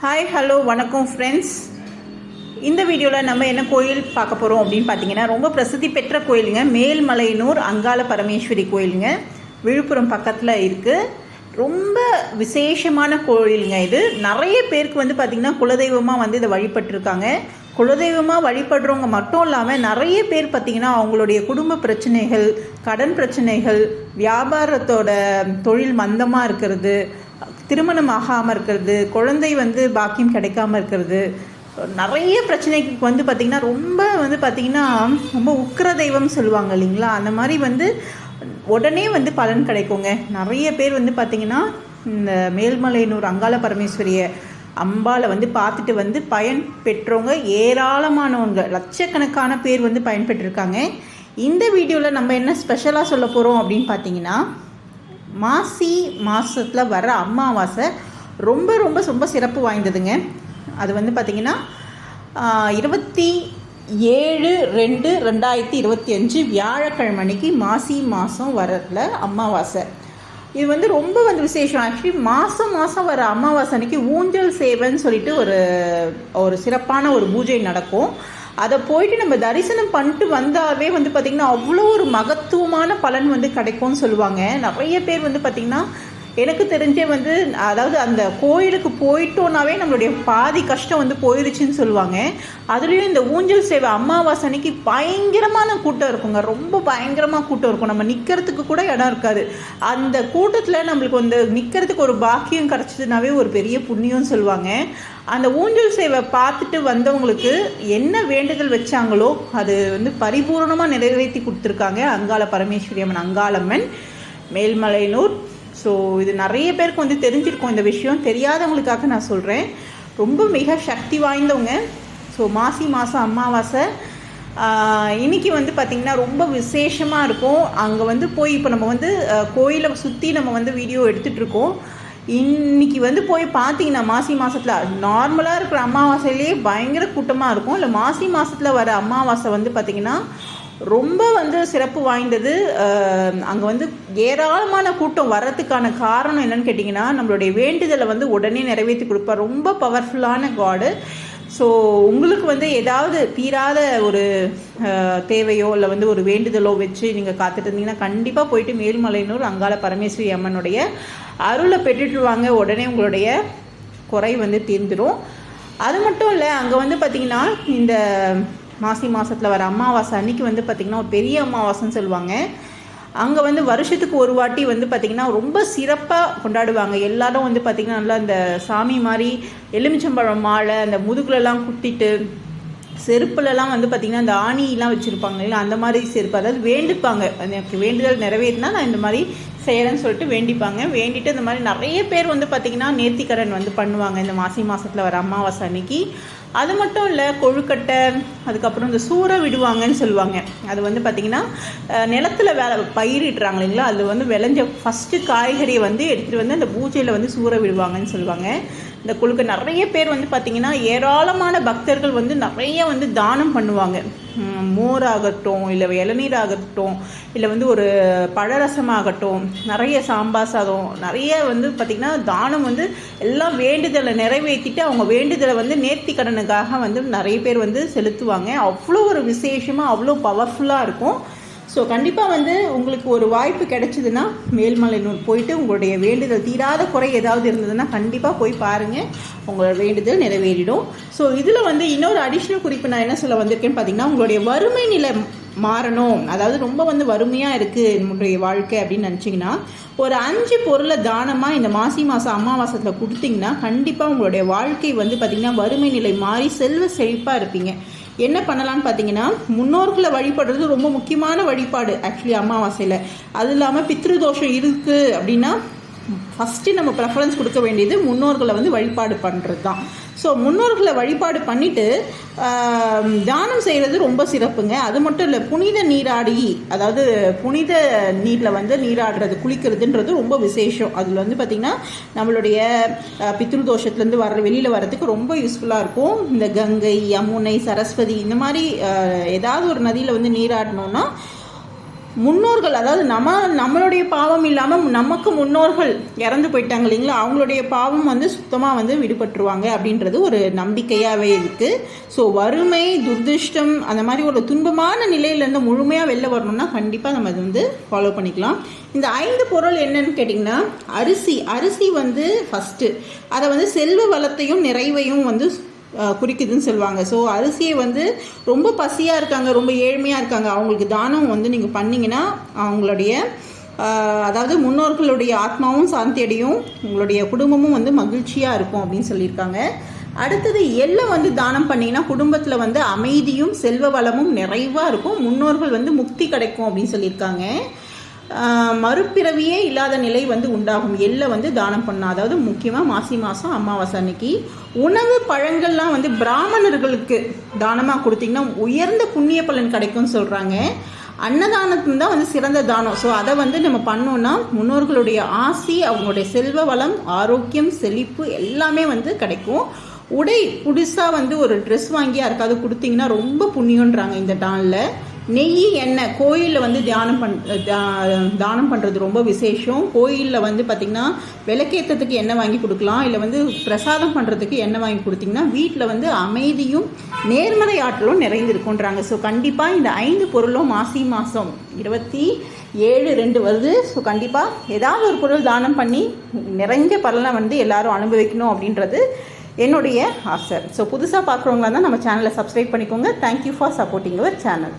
Hi hello வணக்கம் friends இந்த வீடியோவில் நம்ம என்ன கோயில் பார்க்க போகிறோம் அப்படின்னு பார்த்தீங்கன்னா ரொம்ப பிரசித்தி பெற்ற கோயிலுங்க. மேல்மலையனூர் அங்காள பரமேஸ்வரி கோயிலுங்க. விழுப்புரம் பக்கத்தில் இருக்குது ரொம்ப விசேஷமான கோயிலுங்க இது. நிறைய பேருக்கு வந்து பார்த்திங்கன்னா குலதெய்வமாக வந்து இதை வழிபட்டிருக்காங்க. குலதெய்வமாக வழிபடுறவங்க மட்டும் இல்லாமல் நிறைய பேர் பார்த்திங்கன்னா அவங்களுடைய குடும்ப பிரச்சனைகள் கடன் பிரச்சனைகள் வியாபாரத்தோட தொழில் மந்தமாக இருக்கிறது திருமணம் ஆகாமல் இருக்கிறது குழந்தை வந்து பாக்கியம் கிடைக்காம இருக்கிறது நிறைய பிரச்சனைக்கு வந்து பார்த்திங்கன்னா ரொம்ப வந்து பார்த்திங்கன்னா ரொம்ப உக்கிர தெய்வம் சொல்லுவாங்க இல்லைங்களா? அந்த மாதிரி வந்து உடனே வந்து பலன் கிடைக்குங்க. நிறைய பேர் வந்து பார்த்திங்கன்னா இந்த மேல்மலையனூர் அங்காள பரமேஸ்வரியை அம்பாவை வந்து பார்த்துட்டு வந்து பயன் பெற்றவங்க ஏராளமானவங்க லட்சக்கணக்கான பேர் வந்து பயன்பெற்றிருக்காங்க. இந்த வீடியோவில் நம்ம என்ன ஸ்பெஷலாக சொல்ல போகிறோம் அப்படின்னு பார்த்தீங்கன்னா மாசி மாதத்தில் வர அமாவாசை ரொம்ப ரொம்ப ரொம்ப சிறப்பு வாய்ந்ததுங்க. அது வந்து பார்த்திங்கன்னா இருபத்தி ஏழு ரெண்டு ரெண்டாயிரத்தி இருபத்தி அஞ்சு வியாழக்கிழமை அன்னைக்கு மாசி மாதம் வரல அமாவாசை இது வந்து ரொம்ப வந்து விசேஷம். ஆக்சுவலி மாதம் மாதம் வர அமாவாசை அன்னைக்கு ஊஞ்சல் சேவைன்னு சொல்லிட்டு ஒரு ஒரு சிறப்பான ஒரு பூஜை நடக்கும். அதை போயிட்டு நம்ம தரிசனம் பண்ணிட்டு வந்தாவே வந்து பார்த்திங்கன்னா அவ்வளோ ஒரு மகத்துவமான பலன் வந்து கிடைக்கும்னு சொல்லுவாங்க. நிறைய பேர் வந்து பார்த்திங்கன்னா எனக்கு தெரிஞ்சே வந்து அதாவது அந்த கோயிலுக்கு போயிட்டோன்னாவே நம்மளுடைய பாதி கஷ்டம் வந்து போயிடுச்சுன்னு சொல்லுவாங்க. அதுலேயும் இந்த ஊஞ்சல் சேவை அமாவாசை அன்னைக்கு பயங்கரமான கூட்டம் இருக்குங்க. ரொம்ப பயங்கரமாக கூட்டம் இருக்கும். நம்ம நிற்கிறதுக்கு கூட இடம் இருக்காது. அந்த கூட்டத்தில் நம்மளுக்கு வந்து நிற்கிறதுக்கு ஒரு பாக்கியம் கிடச்சதுனாவே ஒரு பெரிய புண்ணியம்னு சொல்லுவாங்க. அந்த ஊஞ்சல் சேவை பார்த்துட்டு வந்தவங்களுக்கு என்ன வேண்டுதல் வச்சாங்களோ அது வந்து பரிபூர்ணமாக நிறைவேற்றி கொடுத்துருக்காங்க. அங்காள பரமேஸ்வரி அம்மன் அங்காளம்மன் மேல்மலையனூர் ஸோ இது நிறைய பேருக்கு வந்து தெரிஞ்சிருக்கும் இந்த விஷயம். தெரியாதவங்களுக்காக நான் சொல்கிறேன் ரொம்ப மிக சக்தி வாய்ந்தவங்க. ஸோ மாசி மாதம் அமாவாசை. இன்றைக்கி வந்து பார்த்திங்கன்னா ரொம்ப விசேஷமாக இருக்கும். அங்கே வந்து போய் இப்போ நம்ம வந்து கோயிலை சுற்றி நம்ம வந்து வீடியோ எடுத்துகிட்ருக்கோம் இன்றைக்கி வந்து போய் பார்த்தீங்கன்னா மாசி மாதத்தில் நார்மலாக இருக்கிற அமாவாசையிலேயே பயங்கர கூட்டமாக இருக்கும். இல்லை மாசி மாதத்தில் வர அமாவாசை வந்து பார்த்திங்கன்னா ரொம்ப வந்து சிறப்பு வாய்ந்தது. அங்கே வந்து ஏராளமான கூட்டம் வர்றதுக்கான காரணம் என்னன்னு கேட்டிங்கன்னா நம்மளுடைய வேண்டுதலை வந்து உடனே நிறைவேற்றி கொடுப்பா. ரொம்ப பவர்ஃபுல்லான காடு ஸோ உங்களுக்கு வந்து ஏதாவது தீராத ஒரு தேவையோ இல்லை வந்து ஒரு வேண்டுதலோ வச்சு நீங்கள் காத்துட்டு இருந்தீங்கன்னா கண்டிப்பாக போயிட்டு மேல்மலையனூர் அங்காள பரமேஸ்வரி அம்மனுடைய அருளை பெற்றுட்டுருவாங்க உடனே உங்களுடைய குறை வந்து தீர்ந்துடும் அது மட்டும் இல்லை அங்கே வந்து பார்த்திங்கன்னா இந்த மாசி மாதத்தில் வர அமாவாசை அன்றைக்கி வந்து பார்த்திங்கன்னா ஒரு பெரிய அமாவாசைன்னு சொல்லுவாங்க. அங்கே வந்து வருஷத்துக்கு ஒரு வாட்டி வந்து பார்த்திங்கன்னா ரொம்ப சிறப்பாக கொண்டாடுவாங்க. எல்லாரும் வந்து பார்த்திங்கன்னா நல்லா அந்த சாமி மாதிரி எலுமிச்சம்பழம் மாலை அந்த முதுகுலலாம் குத்திட்டு செருப்புலலாம் வந்து பார்த்திங்கன்னா அந்த ஆணிலாம் வச்சுருப்பாங்க இல்லை அந்த மாதிரி செருப்பு. அதாவது வேண்டிப்பாங்க. எனக்கு வேண்டுதல் நிறைவேறினா நான் இந்த மாதிரி செய்கிறேன்னு சொல்லிட்டு வேண்டிப்பாங்க. வேண்டிட்டு இந்த மாதிரி நிறைய பேர் வந்து பார்த்திங்கன்னா நேர்த்திக்கடன் வந்து பண்ணுவாங்க இந்த மாசி மாதத்தில் வர அமாவாசை அன்னைக்கு. அது மட்டும் இல்லை கொழுக்கட்டை அதுக்கப்புறம் இந்த சூறை விடுவாங்கன்னு சொல்லுவாங்க. அது வந்து பார்த்திங்கன்னா நிலத்தில் வேலை பயிரிடுறாங்க இல்லைங்களா? அது வந்து விளைஞ்ச ஃபஸ்ட்டு காய்கறியை வந்து எடுத்துகிட்டு வந்து அந்த பூஜையில் வந்து சூற விடுவாங்கன்னு சொல்லுவாங்க. இந்த குழுக்கு நிறைய பேர் வந்து பார்த்திங்கன்னா ஏராளமான பக்தர்கள் வந்து நிறைய வந்து தானம் பண்ணுவாங்க. மோராகட்டும் இல்லை இளநீர் ஆகட்டும் இல்லை வந்து ஒரு பழரசமாகட்டும் நிறைய சாம்பார் சாதம் நிறைய வந்து பார்த்திங்கன்னா தானம் வந்து எல்லாம் வேண்டுதலை நிறைவேற்றிட்டு அவங்க வேண்டுதலை வந்து நேர்த்தி கடனுக்காக வந்து நிறைய பேர் வந்து செலுத்துவாங்க. அவ்வளோ ஒரு விசேஷமாக அவ்வளோ பவர்ஃபுல்லாக இருக்கும். ஸோ கண்டிப்பாக வந்து உங்களுக்கு ஒரு வாய்ப்பு கிடைச்சிதுன்னா மேல்மலைநூர் போயிட்டு உங்களுடைய வேண்டுதல் தீராத குறை ஏதாவது இருந்ததுன்னா கண்டிப்பாக போய் பாருங்கள் உங்களோட வேண்டுதல் நிறைவேறிடும். ஸோ இதில் வந்து இன்னொரு அடிஷ்னல் குறிப்பு நான் என்ன சொல்ல வந்திருக்கேன்னு பார்த்தீங்கன்னா உங்களுடைய வறுமை நிலை மாறணும். அதாவது ரொம்ப வந்து வறுமையாக இருக்குது உங்களுடைய வாழ்க்கை அப்படின்னு நினச்சிங்கன்னா ஒரு அஞ்சு பொருளை தானமாக இந்த மாசி மாதம் அமாவாசத்தில் கொடுத்தீங்கன்னா கண்டிப்பாக உங்களுடைய வாழ்க்கை வந்து பார்த்திங்கன்னா வறுமை நிலை மாறி செல்வ செழிப்பாக இருப்பீங்க. என்ன பண்ணலான்னு பார்த்தீங்கன்னா முன்னோர்களை வழிபடுறது ரொம்ப முக்கியமான வழிபாடு ஆக்சுவலி அமாவாசையில். அது இல்லாமல் பித்ருதோஷம் இருக்குது அப்படின்னா ஃபஸ்ட்டு நம்ம ப்ரெஃபரன்ஸ் கொடுக்க வேண்டியது முன்னோர்களை வந்து வழிபாடு பண்ணுறது தான் ஸோ முன்னோர்களை வழிபாடு பண்ணிவிட்டு தானம் செய்கிறது ரொம்ப சிறப்புங்க. அது மட்டும் இல்லை புனித நீராடி அதாவது புனித நீரில் வந்து நீராடுறது குளிக்கிறதுன்றது ரொம்ப விசேஷம். அதில் வந்து பார்த்திங்கன்னா நம்மளுடைய பித்ரு தோஷத்துலேருந்து வர வெளியில் வரதுக்கு ரொம்ப யூஸ்ஃபுல்லாக இருக்கும். இந்த கங்கை யமுனை சரஸ்வதி இந்த மாதிரி ஏதாவது ஒரு நதியில் வந்து நீராடணுன்னா முன்னோர்கள் அதாவது நம்ம நம்மளுடைய பாவம் இல்லாமல் நமக்கு முன்னோர்கள் இறந்து போயிட்டாங்க இல்லைங்களா? அவங்களுடைய பாவம் வந்து சுத்தமாக வந்து விடுபட்டுருவாங்க அப்படின்றது ஒரு நம்பிக்கையாகவே இருக்குது ஸோ வறுமை துர்திருஷ்டம் அந்த மாதிரி ஒரு துன்பமான நிலையிலேருந்து முழுமையாக வெளில வரணும்னா கண்டிப்பாக நம்ம அதை வந்து ஃபாலோ பண்ணிக்கலாம். இந்த ஐந்து பொருள் என்னன்னு கேட்டிங்கன்னா அரிசி. அரிசி வந்து ஃபஸ்ட்டு அதை வந்து செல்வ வளத்தையும் நிறைவையும் வந்து குறிக்குதுன்னு சொல்லுவாங்க. ஸோ அரிசியை வந்து ரொம்ப பசியாக இருக்காங்க ரொம்ப ஏழ்மையாக இருக்காங்க. அவங்களுக்கு தானம் வந்து நீங்கள் பண்ணீங்கன்னா அவங்களுடைய அதாவது முன்னோர்களுடைய ஆத்மாவும் சாந்தி அடையும் உங்களுடைய குடும்பமும் வந்து மகிழ்ச்சியாக இருக்கும் அப்படின்னு சொல்லியிருக்காங்க. அடுத்தது எள்ளை வந்து தானம் பண்ணிங்கன்னா குடும்பத்தில் வந்து அமைதியும் செல்வ வளமும் நிறைவாக இருக்கும். முன்னோர்கள் வந்து முக்தி கிடைக்கும் அப்படின்னு சொல்லியிருக்காங்க. மறுபிறவியே இல்லாத நிலை வந்து உண்டாகும். எள்ளை வந்து தானம் பண்ணால் அதாவது முக்கியமாக மாசி மாதம் அமாவாசை அன்னைக்கு உணவு பழங்கள்லாம் வந்து பிராமணர்களுக்கு தானமாக கொடுத்தீங்கன்னா உயர்ந்த புண்ணிய பலன் கிடைக்கும்னு சொல்கிறாங்க அன்னதானத்தும் தான் வந்து சிறந்த தானம். ஸோ அதை வந்து நம்ம பண்ணோம்னா முன்னோர்களுடைய ஆசி அவங்களுடைய செல்வ வளம் ஆரோக்கியம் செழிப்பு எல்லாமே வந்து கிடைக்கும். உடை புதுசாக வந்து ஒரு ட்ரெஸ் வாங்கி யாருக்காவது கொடுத்தீங்கன்னா ரொம்ப புண்ணியன்றாங்க இந்த டானில் நெய் எண்ணெய் கோயிலில் வந்து தியானம் பண் தானம் பண்ணுறது ரொம்ப விசேஷம். கோயிலில் வந்து பார்த்திங்கன்னா விளக்கேற்றத்துக்கு எண்ணெய் வாங்கி கொடுக்கலாம். இல்லை வந்து பிரசாதம் பண்ணுறதுக்கு எண்ணெய் வாங்கி கொடுத்தீங்கன்னா வீட்டில் வந்து அமைதியும் நேர்மறை ஆற்றலும் நிறைந்திருக்குன்றாங்க ஸோ கண்டிப்பாக இந்த ஐந்து பொருளும் மாசி மாதம் இருபத்தி ஏழு ரெண்டு வருது. ஸோ கண்டிப்பாக ஏதாவது ஒரு பொருள் தானம் பண்ணி நிறைஞ்ச பலனை வந்து எல்லாரும் அனுபவிக்கணும் அப்படின்றது என்னுடைய ஆசை. ஸோ புதுசாக பார்க்குறவங்களா தான் நம்ம சேனலை சப்ஸ்கிரைப் பண்ணிக்கோங்க. Thank you for supporting our channel